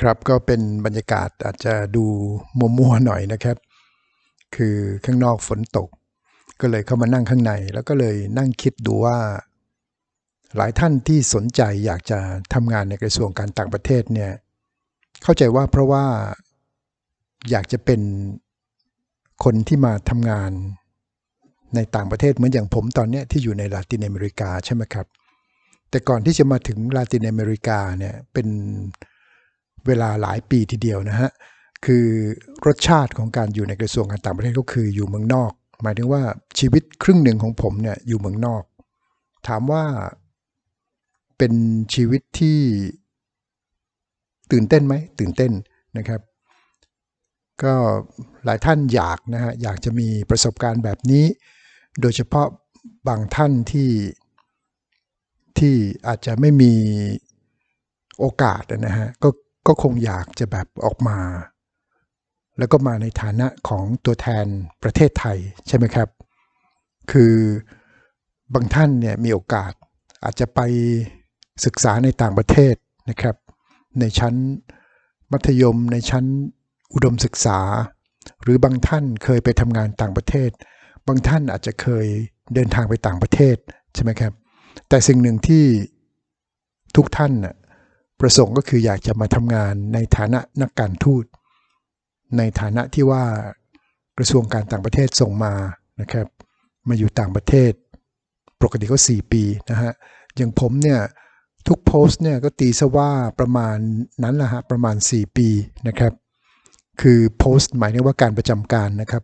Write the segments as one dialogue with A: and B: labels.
A: ครับก็เป็นบรรยากาศอาจจะดูมัวๆหน่อยนะครับ คือข้างนอกฝนตก ก็เลยเข้ามานั่งข้างใน แล้วก็เลยนั่งคิดดูว่า หลายท่านที่สนใจอยากจะทำงานในกระทรวงการต่างประเทศเนี่ยเข้าใจว่าเพราะว่าอยากจะเป็นคนที่มาทำงานในต่างประเทศเหมือนอย่างผมตอนนี้ที่อยู่ในลาตินอเมริกาใช่ไหมครับ แต่ก่อนที่จะมาถึงลาตินอเมริกาเนี่ยเป็น เวลาหลายปีทีเดียวนะฮะคือรสชาติของการอยู่ในกระทรวงการต่างประเทศก็คืออยู่เมืองนอก หมายถึงว่าชีวิตครึ่งหนึ่งของผมเนี่ยอยู่เมืองนอก ถามว่าเป็นชีวิตที่ตื่นเต้นไหมตื่นเต้นนะครับ ก็หลายท่านอยากนะฮะอยากจะมีประสบการณ์แบบนี้ โดยเฉพาะบางท่านที่ที่อาจจะไม่มีโอกาสนะฮะก็ ก็คงอยากจะแบบออกมา แล้วก็มาในฐานะของตัวแทนประเทศไทยใช่ไหมครับ คือบางท่านเนี่ยมีโอกาสอาจจะไปศึกษาในต่างประเทศนะครับ ในชั้นมัธยมในชั้นอุดมศึกษา หรือบางท่านเคยไปทำงานต่างประเทศ บางท่านอาจจะเคยเดินทางไปต่างประเทศใช่ไหมครับ แต่สิ่งหนึ่งที่ทุกท่านน่ะ ประสงค์ก็คืออยากจะมาทำงานในฐานะนักการทูต ในฐานะที่ว่ากระทรวงการต่างประเทศส่งมานะครับ มาอยู่ต่างประเทศ ปกติก็ 4 ปีนะฮะอย่างผมเนี่ยทุกโพสต์เนี่ยก็ตีซะว่าประมาณนั้นแหละฮะประมาณ 4 ปีนะครับ คือโพสต์หมายถึงว่าการประจำการนะครับ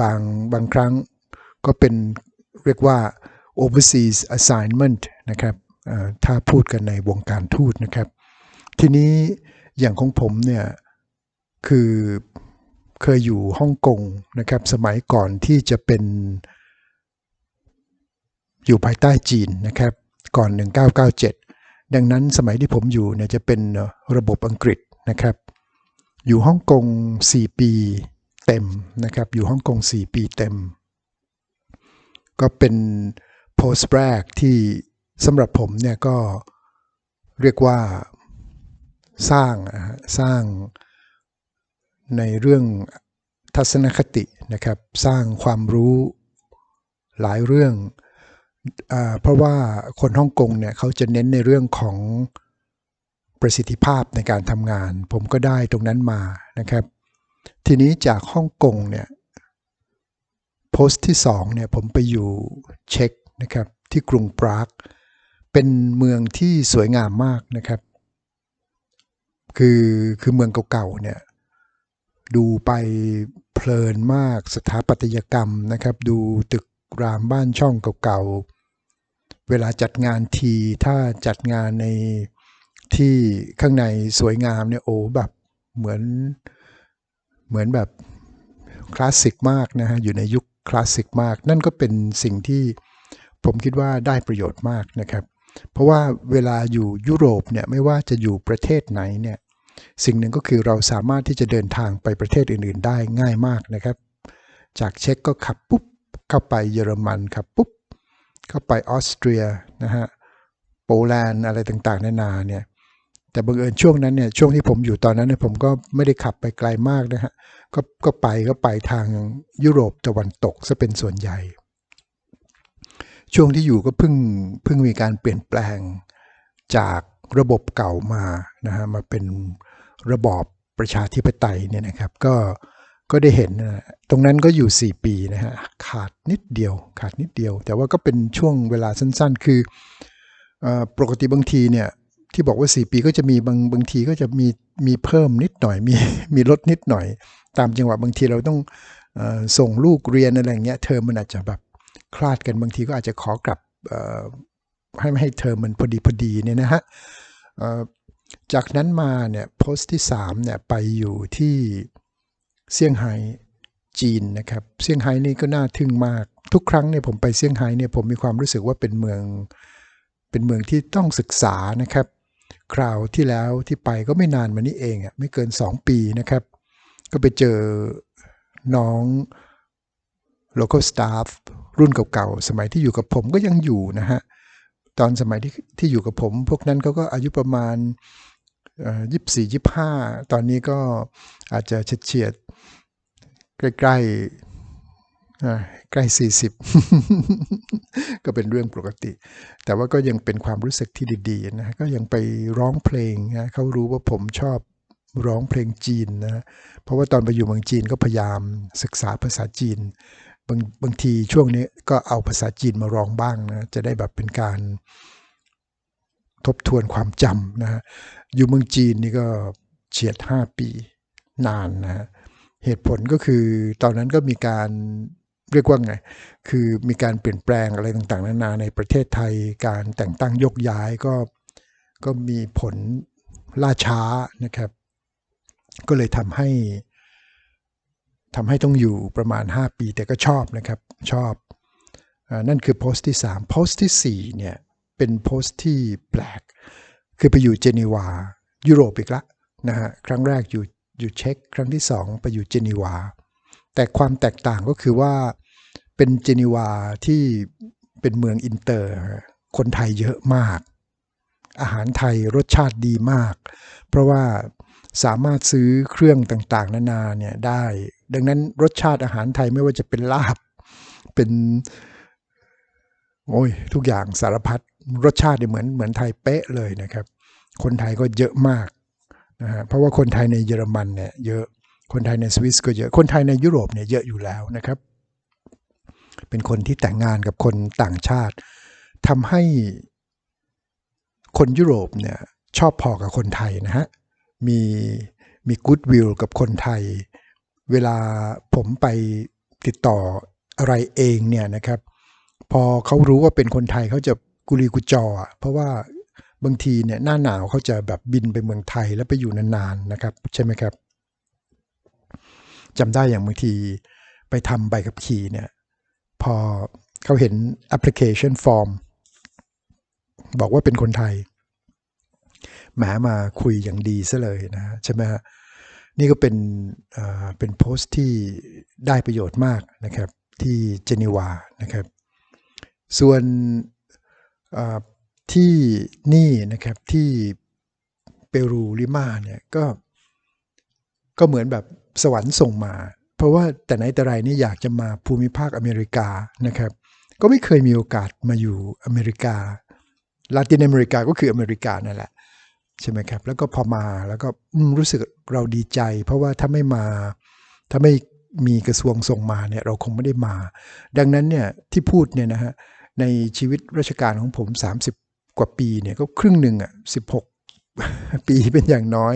A: บางบางครั้งก็เป็นเรียกว่า overseas assignment นะครับ ถ้าพูดกันในวงการทูตนะครับ ทีนี้อย่างของผมเนี่ยคือเคยอยู่ฮ่องกงนะครับ สมัยก่อนที่จะเป็นอยู่ภายใต้จีนนะครับ ก่อน 1997 ดังนั้นสมัยที่ผมอยู่เนี่ยจะเป็นระบบอังกฤษนะครับ อยู่ฮ่องกง 4 ปีเต็มนะครับ อยู่ฮ่องกง 4 ปีเต็ม ก็เป็นโพสต์แรกที่ สำหรับผมเนี่ยก็เรียกว่าสร้างสร้างในเรื่องทัศนคตินะครับ สร้างความรู้หลายเรื่องอเพราะว่าคนฮ่องกงเนี่ยเขาจะเน้นในเรื่องของประสิทธิภาพในการทำงาน ผมก็ได้ตรงนั้นมานะครับ ทีนี้จากฮ่องกงเนี่ยโพสต์ที่2เนี่ยผมไปอยู่เช็กนะครับที่กรุงปราก เป็นเมืองที่สวยงามมากนะครับ คือคือเมืองเก่าๆเนี่ย ดูไปเพลินมากสถาปัตยกรรมนะครับ ดูตึกรามบ้านช่องเก่าๆ เวลาจัดงานทีถ้าจัดงานในที่ข้างในสวยงามเนี่ยโอ้แบบเหมือนเหมือนแบบคลาสสิกมากนะฮะอยู่ในยุคคลาสสิกมาก นั่นก็เป็นสิ่งที่ผมคิดว่าได้ประโยชน์มากนะครับ เพราะว่าเวลาอยู่ยุโรปเนี่ยไม่ว่าจะอยู่ประเทศไหนเนี่ยสิ่งหนึ่งก็คือเราสามารถที่จะเดินทางไปประเทศอื่น ๆ ได้ง่ายมากนะครับ จากเช็กก็ขับปุ๊บเข้าไปเยอรมันขับปุ๊บเข้าไปออสเตรียนะฮะโปแลนด์อะไรต่างๆนานาเนี่ยแต่บังเอิญช่วงนั้นเนี่ยช่วงที่ผมอยู่ตอนนั้นเนี่ยผมก็ไม่ได้ขับไปไกลมากนะฮะก็ก็ไปก็ไปทางยุโรปตะวันตกซะเป็นส่วนใหญ่ ช่วงที่อยู่ก็เพิ่งเพิ่งมีการเปลี่ยนแปลงจากระบบเก่ามานะฮะมาเป็นระบอบประชาธิปไตยเนี่ยนะครับก็ก็ได้เห็นนะตรงนั้นก็อยู่ 4 ปีนะฮะขาดนิดเดียว ขาดนิดเดียว แต่ว่าก็เป็นช่วงเวลาสั้น ๆ คือปกติบางทีเนี่ยที่บอกว่า 4 ปีก็จะมีบางบางทีก็จะมีมีเพิ่มนิดหน่อยมีมีลดนิดหน่อย ตามจังหวะบางทีเราต้องส่งลูกเรียนอะไรเงี้ยเทอมมันอาจจะแบบ คลาดกันบางทีก็อาจจะขอกลับให้ไม่ให้เทอมมันพอดีพอดีเนี่ยนะฮะจากนั้นมาเนี่ยโพสต์ที่3เนี่ยไปอยู่ที่เซี่ยงไฮ้จีนนะครับเซี่ยงไฮ้นี่ก็น่าทึ่งมาก ทุกครั้งเนี่ยผมไปเซี่ยงไฮ้เนี่ยผมมีความรู้สึกว่าเป็นเมืองเป็นเมืองที่ต้องศึกษานะครับ คราวที่แล้วที่ไปก็ไม่นานมานี้เองอะไม่เกิน 2 ปีนะครับ ก็ไปเจอน้อง local staff รุ่นเก่าๆ สมัยที่อยู่กับผมก็ยังอยู่นะฮะ ตอนสมัยที่ที่อยู่กับผม พวกนั้นเขาก็อายุประมาณยี่สี่ยี่ห้าตอนนี้ก็อาจจะเฉียดใกล้ๆใกล้40ก็เป็นเรื่องปกติ แต่ว่าก็ยังเป็นความรู้สึกที่ดีๆนะก็ยังไปร้องเพลงนะเขารู้ว่าผมชอบร้องเพลงจีนนะ เพราะว่าตอนไปอยู่เมืองจีนก็พยายามศึกษาภาษาจีน บางบางทีช่วงนี้ก็เอาภาษาจีนมาร้องบ้างนะจะได้แบบเป็นการทบทวนความจำนะฮะอยู่เมืองจีนนี่ก็เฉียด 5 ปีนานนะฮะเหตุผลก็คือตอนนั้นก็มีการเรียกว่าไง คือมีการเปลี่ยนแปลงอะไรต่างๆ นานาในประเทศไทย การแต่งตั้งยกย้ายก็ก็มีผลล่าช้านะครับ ก็เลยทำให้ ทำให้ต้องอยู่ประมาณ 5 ปีแต่ก็ชอบนะครับ ชอบอนั่นคือโพสต์ที่ 3 โพสต์ที่ 4 เนี่ย เป็นโพสต์ที่แปลก คือไปอยู่เจนีวา ยุโรปอีกละนะฮะครั้งแรกอยู่อยู่เช็กครั้งที่ 2 ไปอยู่เจนีวา แต่ความแตกต่างก็คือว่าเป็นเจนีวาที่เป็นเมืองอินเตอร์ คนไทยเยอะมาก อาหารไทยรสชาติดีมาก เพราะว่าสามารถซื้อเครื่องต่างๆ นานาเนี่ยได้ ดังนั้นรสชาติอาหารไทยไม่ว่าจะเป็นลาบ เป็นโอ้ยทุกอย่างสารพัดรสชาติเหมือนเหมือนไทยเป๊ะเลยนะครับ คนไทยก็เยอะมากนะฮะเพราะว่าคนไทยในเยอรมันเนี่ยเยอะคนไทยในสวิสก็เยอะคนไทยในยุโรปเนี่ยเยอะอยู่แล้วนะครับ เป็นคนที่แต่งงานกับคนต่างชาติทำให้คนยุโรปเนี่ยชอบพอกับคนไทยนะฮะมีมีกู๊ดวิลกับคนไทย เวลาผมไปติดต่ออะไรเองเนี่ยนะครับ พอเขารู้ว่าเป็นคนไทยเขาจะกุลีกุจอ เพราะว่าบางทีเนี่ยหน้าหนาวเขาจะแบบบินไปเมืองไทยแล้วไปอยู่นานๆนะครับ ใช่ไหมครับจำได้อย่างบางทีไปทำใบขับขี่เนี่ย พอเขาเห็นแอปพลิเคชันฟอร์มบอกว่าเป็นคนไทยแหมมาคุยอย่างดีซะเลยนะใช่ไหมฮะ นี่ก็เป็นเป็นโพสต์ที่ได้ประโยชน์มากนะครับที่เจนีวานะครับ ส่วนที่นี่นะครับที่เปรูลิมาเนี่ยก็ก็เหมือนแบบสวรรค์ส่งมา เพราะว่าแต่ไหนแต่ไรนี่อยากจะมาภูมิภาคอเมริกานะครับ ก็ไม่เคยมีโอกาสมาอยู่อเมริกาลาตินอเมริกาก็คืออเมริกานั่นแหละ ใช่ไหมครับ แล้วก็พอมาแล้วก็รู้สึกเราดีใจ เพราะว่าถ้าไม่มาถ้าไม่มีกระทรวงส่งมาเนี่ยเราคงไม่ได้มา ดังนั้นเนี่ยที่พูดเนี่ยนะฮะในชีวิตราชการของผม 30 กว่าปีเนี่ยก็ครึ่งหนึ่งอะ16 ปีเป็นอย่างน้อย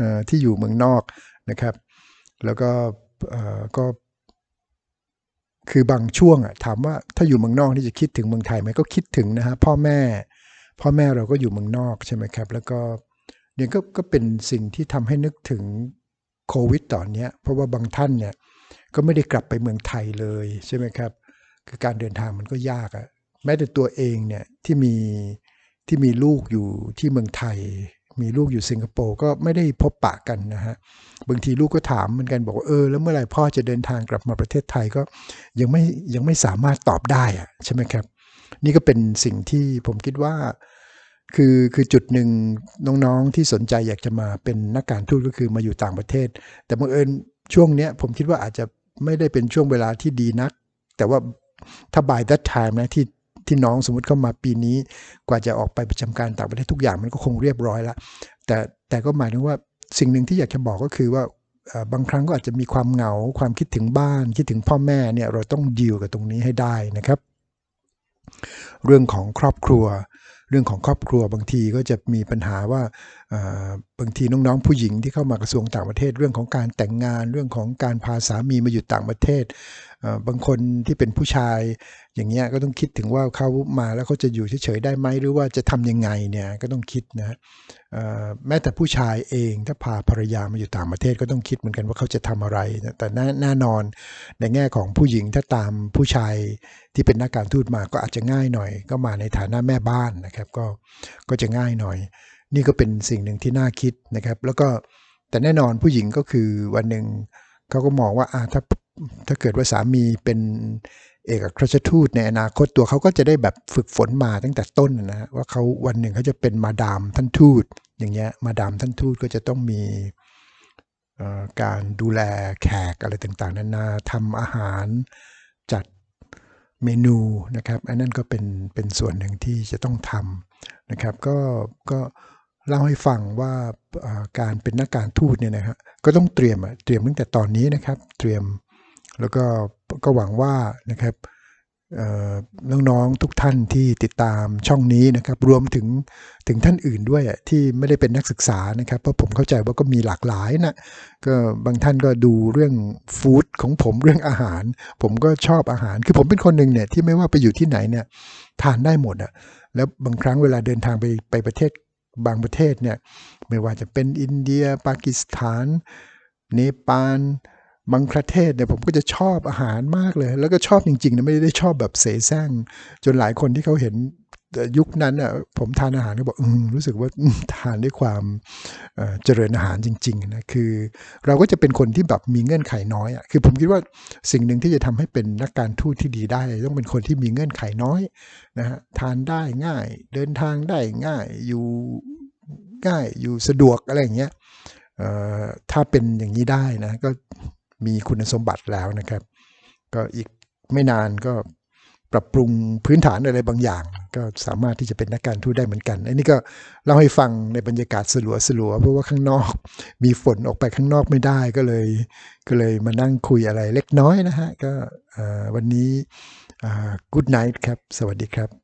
A: อที่อยู่เมืองนอกนะครับ แล้วก็ก็คือบางช่วงอะถามว่าถ้าอยู่เมืองนอกนี่จะคิดถึงเมืองไทยไหมก็คิดถึงนะฮะพ่อแม่ พ่อแม่เราก็อยู่เมืองนอกใช่ไหมครับ แล้วก็เนี่ยก็ก็เป็นสิ่งที่ทำให้นึกถึงโควิดตอนนี้เพราะว่าบางท่านเนี่ยก็ไม่ได้กลับไปเมืองไทยเลยใช่ไหมครับ คือการเดินทางมันก็ยากอะแม้แต่ตัวเองเนี่ยที่มีที่มีลูกอยู่ที่เมืองไทย มีลูกอยู่สิงคโปร์ก็ไม่ได้พบปะกันนะฮะบางทีลูกก็ถามเหมือนกันบอกว่าเออแล้วเมื่อไหร่พ่อจะเดินทางกลับมาประเทศไทยก็ยังไม่ยังไม่สามารถตอบได้อะใช่ไหมครับ นี่ก็เป็นสิ่งที่ผมคิดว่า คือคือจุดหนึ่งน้องๆที่สนใจอยากจะมาเป็นนักการทูตก็คือมาอยู่ต่างประเทศ แต่บังเอิญช่วงเนี้ยผมคิดว่าอาจจะไม่ได้เป็นช่วงเวลาที่ดีนัก แต่ว่าถ้า by that time นะที่ที่น้องสมมติเข้ามาปีนี้ กว่าจะออกไปประจำการต่างประเทศทุกอย่างมันก็คงเรียบร้อยแล้วแต่แต่ก็หมายถึงว่าสิ่งหนึ่งที่อยากจะบอกก็คือว่าบางครั้งก็อาจจะมีความเหงาความคิดถึงบ้าน คิดถึงพ่อแม่เนี่ยเราต้องดีลกับตรงนี้ให้ได้นะครับ เรื่องของครอบครัว เรื่องของครอบครัวบางทีก็จะมีปัญหาว่าบางทีน้องๆผู้หญิงที่เข้ามากระทรวงต่างประเทศเรื่องของการแต่งงานเรื่องของการพาสามีมาอยู่ต่างประเทศบางคนที่เป็นผู้ชายอย่างเงี้ยก็ต้องคิดถึงว่าเขามาแล้วเขาจะอยู่เฉยๆได้ไหมหรือว่าจะทํำยังไงเนี่ยก็ต้องคิดนะแม้แต่ผู้ชายเองถ้าพาภรรยามาอยู่ต่างประเทศก็ต้องคิดเหมือนกันว่าเขาจะทำอะไร แต่แน่นอนในแง่ของผู้หญิงถ้าตามผู้ชายที่เป็นนักการทูตมาก็อาจจะง่ายหน่อย ก็มาในฐานะแม่บ้านนะครับก็ก็จะง่ายหน่อย นี่ก็เป็นสิ่งหนึ่งที่น่าคิดนะครับ แล้วก็แต่แน่นอนผู้หญิงก็คือวันหนึ่งเขาก็มองว่าถ้าถ้าเกิดว่าสามีเป็นเอกอัครราชทูตในอนาคตตัวเขาก็จะได้แบบฝึกฝนมาตั้งแต่ต้นนะว่าเขาวันหนึ่งเขาจะเป็นมาดามท่านทูต อย่างเงี้ยมาดามท่านทูตก็จะต้องมีการดูแลแขกอะไรต่างๆนานาทำอาหารจัดเมนูนะครับ อันนั้นก็เป็นเป็นส่วนหนึ่งที่จะต้องทำนะครับ ก็ก็ เล่าให้ฟังว่าการเป็นนักการทูตเนี่ยนะฮะก็ต้องเตรียมเตรียมตั้งแต่ตอนนี้นะครับ เตรียมแล้วก็ก็หวังว่านะครับน้องๆทุกท่านที่ติดตามช่องนี้นะครับ รวมถึงถึงท่านอื่นด้วยที่ไม่ได้เป็นนักศึกษานะครับ เพราะผมเข้าใจว่าก็มีหลากหลายนะก็บางท่านก็ดูเรื่องฟู้ดของผมเรื่องอาหาร ผมก็ชอบอาหาร คือผมเป็นคนหนึ่งเนี่ยที่ไม่ว่าไปอยู่ที่ไหนเนี่ยทานได้หมดอะแล้วบางครั้งเวลาเดินทางไปไปประเทศ บางประเทศเนี่ยไม่ว่าจะเป็นอินเดียปากีสถาน เนปาล บางประเทศเนี่ยผมก็จะชอบอาหารมากเลย แล้วก็ชอบจริงๆนะไม่ได้ชอบแบบเสแสร้งจนหลายคนที่เขาเห็นยุคนั้นอะผมทานอาหารก็บอกอืมรู้สึกว่าทานด้วยความเจริญอาหารจริงๆนะคือ เราก็จะเป็นคนที่แบบมีเงื่อนไขน้อยอะคือผมคิดว่าสิ่งหนึ่งที่จะทำให้เป็นนักการทูตที่ดีได้ ต้องเป็นคนที่มีเงื่อนไขน้อยนะฮะทานได้ง่าย เดินทางได้ง่ายอยู่ง่ายอยู่สะดวกอะไรอย่างเงี้ยถ้าเป็นอย่างนี้ได้นะก็ มีคุณสมบัติแล้วนะครับ ก็อีกไม่นานก็ปรับปรุงพื้นฐานอะไรบางอย่าง ก็สามารถที่จะเป็นนักการทูตได้เหมือนกัน อันนี้ก็เล่าให้ฟังในบรรยากาศสลัวสลัวเพราะว่าข้างนอกมีฝนออกไปข้างนอกไม่ได้ก็เลย ก็เลยมานั่งคุยอะไรเล็กน้อยนะฮะก็วันนี้กู๊ดไนท์ครับ สวัสดีครับ